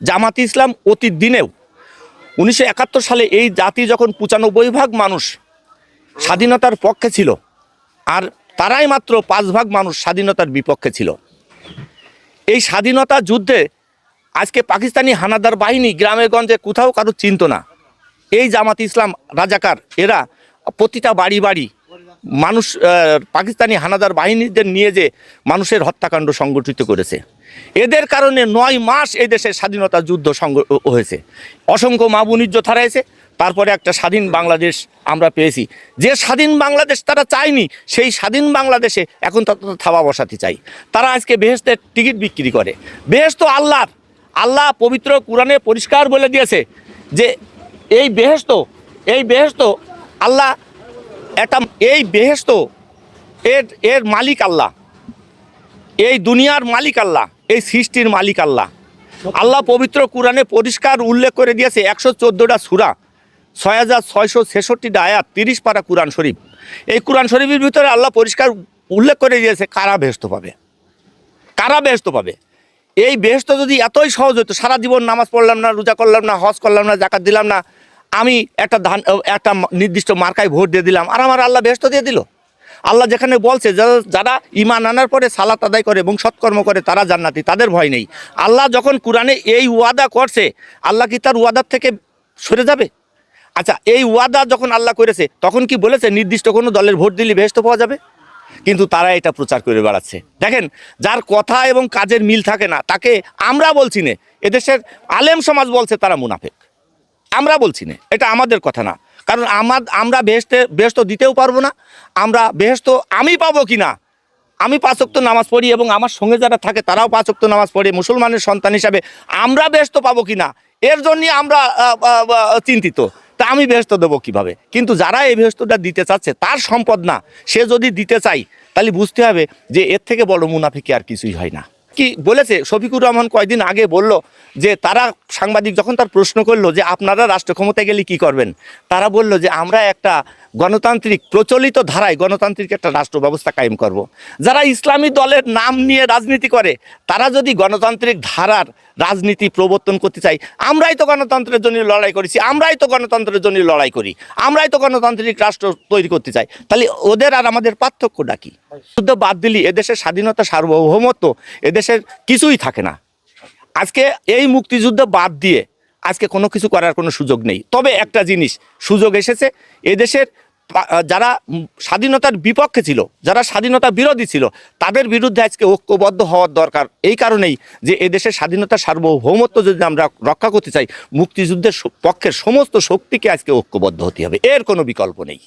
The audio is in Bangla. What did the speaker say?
জামাত ইসলাম অতীত দিনেও উনিশশো একাত্তর সালে এই জাতি যখন পঁচানব্বই ভাগ মানুষ স্বাধীনতার পক্ষে ছিল, আর তারাই মাত্র পাঁচ ভাগ মানুষ স্বাধীনতার বিপক্ষে ছিল। এই স্বাধীনতা যুদ্ধে আজকে পাকিস্তানি হানাদার বাহিনী গ্রামে গঞ্জে কোথাও কারও চিনত না। এই জামাত ইসলাম রাজাকার, এরা প্রতিটা বাড়ি বাড়ি মানুষ পাকিস্তানি হানাদার বাহিনীদের নিয়ে যে মানুষের হত্যাকাণ্ড সংগঠিত করেছে। এদের কারণে নয় মাস এই দেশের স্বাধীনতা যুদ্ধ হয়েছে। অসংখ্য মা বুনিজ্য থারাইছে তারপরে একটা স্বাধীন বাংলাদেশ আমরা পেয়েছি। যে স্বাধীন বাংলাদেশ তারা চায়নি, সেই স্বাধীন বাংলাদেশে এখন তারা থাবা বসাতে চাই। তারা আজকে বেহেস্তের টিকিট বিক্রি করে। বেহেস্ত আল্লাহর, আল্লাহ পবিত্র কোরআনে পরিষ্কার বলে দিয়েছে যে, এই বেহেস্ত এই বেহেস্ত আল্লাহ একটা এই বেহেস্ত এর এর মালিক আল্লাহ। এই দুনিয়ার মালিক আল্লাহ, এই সৃষ্টির মালিক আল্লাহ। আল্লাহ পবিত্র কোরআনে পরিষ্কার উল্লেখ করে দিয়েছে একশো চোদ্দোটা সুরা, ছয় হাজার ছয়শো ছেষট্টিটা আয়াত, তিরিশ পারা কোরআন শরীফ। এই কোরআন শরীফের ভিতরে আল্লাহ পরিষ্কার উল্লেখ করে দিয়েছে কারা বেহস্ত পাবে। কারা বেহস্ত পাবে? এই বেহস্ত যদি এতই সহজ হতো সারা জীবন নামাজ পড়লাম না, রোজা করলাম না, হজ করলাম না জাকাত দিলাম না আমি একটা ধান একটা নির্দিষ্ট মার্কায় ভোট দিয়ে দিলাম, আর আমার আল্লাহ বেহস্ত দিয়ে দিল। আল্লাহ যেখানে বলছে, যারা- ইমান আনার পরে সালাত আদায় করে এবং সৎকর্ম করে, তারা জান্নাতি, তাদের ভয় নেই। আল্লাহ যখন কোরআনে এই ওয়াদা করছে, আল্লাহ কি তার ওয়াদার থেকে সরে যাবে? আচ্ছা এই ওয়াদা যখন আল্লাহ করেছে, তখন কি বলেছে, নির্দিষ্ট কোনো দলের ভোট দিলে বেহস্ত পাওয়া যাবে? কিন্তু তারা এটা প্রচার করে বেড়াচ্ছে। দেখেন, যার কথা এবং কাজের মিল থাকে না, তাকে আমরা বলছি না, এদেশের আলেম সমাজ বলছে তারা মুনাফেক। আমরা বলছি না, এটা আমাদের কথা না। কারণ আমার, আমরা বেহেস্তে বেহেস্ত দিতেও পারব না, আমরা বেহেস্ত আমি পাবো কি না? আমি পাঁচক্ত নামাজ পড়ি এবং আমার সঙ্গে যারা থাকে তারাও পাঁচক্ত নামাজ পড়ে, মুসলমানের সন্তান হিসাবে আমরা বেহেস্ত পাবো কি না? এর জন্যই আমরা চিন্তিত। তা আমি বেহস্ত দেবো কীভাবে? কিন্তু যারা এই বেহস্তটা দিতে চাচ্ছে, তার সম্পদ না। সে যদি দিতে চাই তাহলে বুঝতে হবে যে এর থেকে বড় মুনাফিকে আর কিছুই হয় না। কি বলেছে? শফিকুর রহমান কয়দিন আগে বলল যে তারা সাংবাদিক যখন তার প্রশ্ন করল যে আপনারা রাষ্ট্র ক্ষমতায় গেলে কি করবেন? তারা বলল যে আমরা একটা গণতান্ত্রিক প্রচলিত ধারায় গণতান্ত্রিক একটা রাষ্ট্র ব্যবস্থা কায়েম করব। যারা ইসলামী দলের নাম নিয়ে রাজনীতি করে, তারা যদি গণতান্ত্রিক ধারার রাজনীতি প্রবর্তন করতে চাই আমরাই তো গণতন্ত্রের জন্য লড়াই করেছি, আমরাই তো গণতন্ত্রের জন্য লড়াই করি, আমরাই তো গণতান্ত্রিক রাষ্ট্র তৈরি করতে চাই। তাহলে ওদের আর আমাদের পার্থক্যটা কি? শুদ্ধ বাদ দিলি, এদেশের স্বাধীনতা সার্বভৌমত্ব, এদেশের কিছুই থাকে না। আজকে এই মুক্তিযুদ্ধ বাদ দিয়ে আজকে কোনো কিছু করার কোনো সুযোগ নেই। তবে একটা জিনিস, সুযোগ এসেছে এদেশের যারা স্বাধীনতার বিপক্ষে ছিল, যারা স্বাধীনতা বিরোধী ছিল, তাদের বিরুদ্ধে আজকে ঐক্যবদ্ধ হওয়ার দরকার। এই কারণেই যে এদেশের স্বাধীনতা সার্বভৌমত্ব যদি আমরা রক্ষা করতে চাই, মুক্তিযুদ্ধের পক্ষের সমস্ত শক্তিকে আজকে ঐক্যবদ্ধ হতে হবে। এর কোনো বিকল্প নেই।